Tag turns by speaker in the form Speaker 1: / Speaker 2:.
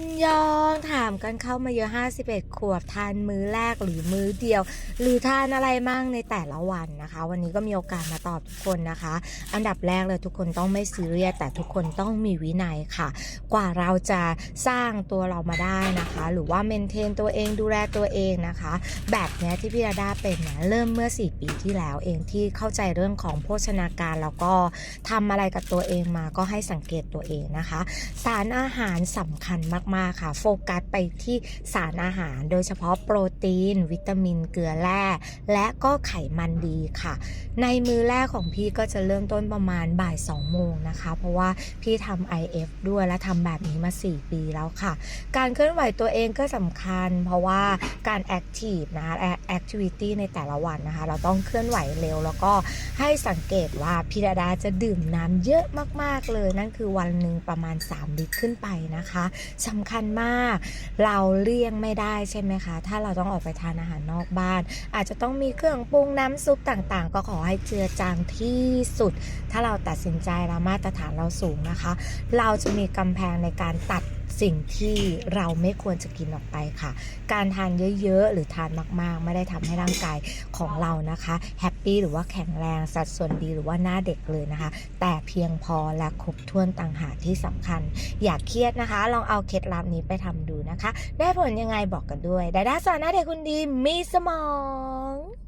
Speaker 1: นยองถามกันเข้ามาเยอะ 51 ขวบทานมื้อแรกหรือมื้อเดียว หรือทานอะไรมั่งในแต่ละวันนะคะ วันนี้ก็มีโอกาสมาตอบทุกคนนะคะ อันดับแรกเลยทุกคนต้องไม่ซีเรียสแต่ทุกคนต้องมีวินัยค่ะ กว่าเราจะสร้างตัวเรามาได้นะคะ หรือว่าเมนเทนตัวเองดูแลตัวเองนะคะ แบบนี้ที่พี่ดาดาเป็นนะเริ่มเมื่อ 4 ปีที่แล้วเองที่เข้าใจเรื่องของโภชนาการแล้วก็ทำอะไรกับตัวเองมาก็ให้สังเกตตัวเองนะคะ สารอาหารสำคัญมากๆค่ะ โฟกัสไปที่สารอาหาร โดยเฉพาะโปรตีน วิตามินเกลือแร่และก็ไขมันดีค่ะ ในมือแรกของพี่ก็จะเริ่มต้นประมาณบ่าย2โมงนะคะ เพราะว่าพี่ทำ IF ด้วยและทำแบบนี้มา 4 ปีแล้วค่ะ การเคลื่อนไหวตัวเองก็สำคัญ เพราะว่าการแอคทีฟนะคะแอคทิวิตี้ในแต่ละวันนะคะ เราต้องเคลื่อนไหวเร็ว แล้วก็ให้สังเกตว่าพี่ดาดาจะดื่มน้ำเยอะมาก ๆ เลย นั่นคือวันหนึ่งประมาณ 3 ลิตรขึ้นไปนะคะสำคัญมาก เราเลี่ยงไม่ได้ใช่ไหมคะ ถ้าเราต้องออกไปทานอาหารนอกบ้าน อาจจะต้องมีเครื่องปรุงน้ำซุปต่างๆ ก็ขอให้เจือจางที่สุด ถ้าเราตัดสินใจแล้วมาตรฐานเราสูงนะคะ เราจะมีกำแพงในการตัด สิ่งที่เราไม่ควรจะกินออกไปค่ะ การทานเยอะๆ หรือทานมากๆ ไม่ได้ทำให้ร่างกายของเรานะคะแฮปปี้หรือว่าแข็งแรงสัดส่วนดีหรือว่าหน้าเด็กเลยนะคะ แต่เพียงพอและครบถ้วนต่างหากที่สำคัญ อย่าเครียดนะคะ ลองเอาเคล็ดลับนี้ไปทำดูนะคะ ได้ผลยังไงบอกกันด้วยดาด้าสอนหน้าเด็กคุณดีมีสมอง